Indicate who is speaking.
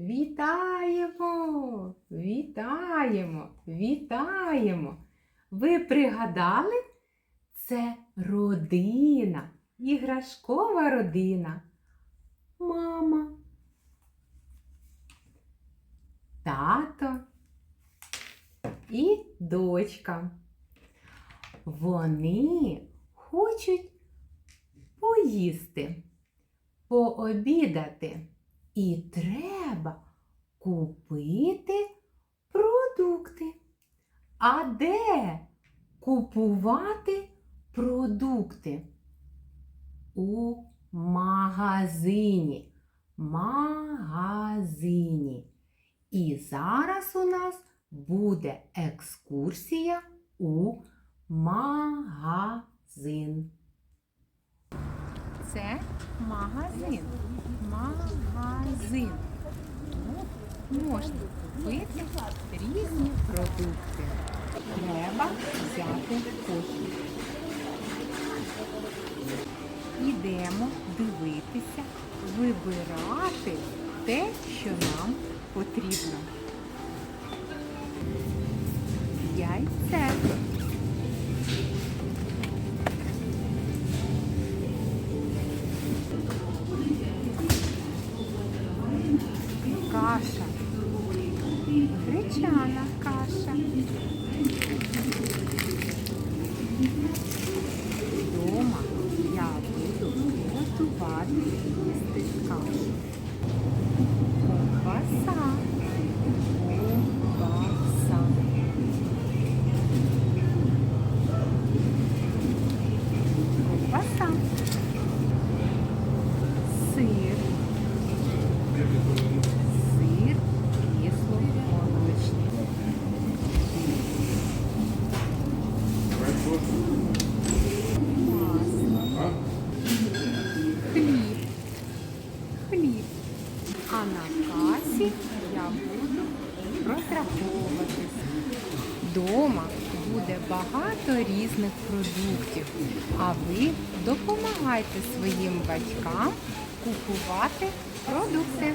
Speaker 1: Вітаємо! Вітаємо! Вітаємо! Ви пригадали? Це родина, іграшкова родина. Мама, тато і дочка. Вони хочуть поїсти, пообідати. І треба купити продукти. А де купувати продукти? У магазині. Магазині. І зараз у нас буде екскурсія у магазин. Це магазин. Магазин. Тут можна купити різні продукти. Треба взяти кошик. Ідемо дивитися, вибирати те, що нам потрібно. Яйце. Каша. Гречана каша. Дома я буду готувати Хліб. А на касі я буду розраховуватись. Дома буде багато різних продуктів, а ви допомагайте своїм батькам купувати продукти.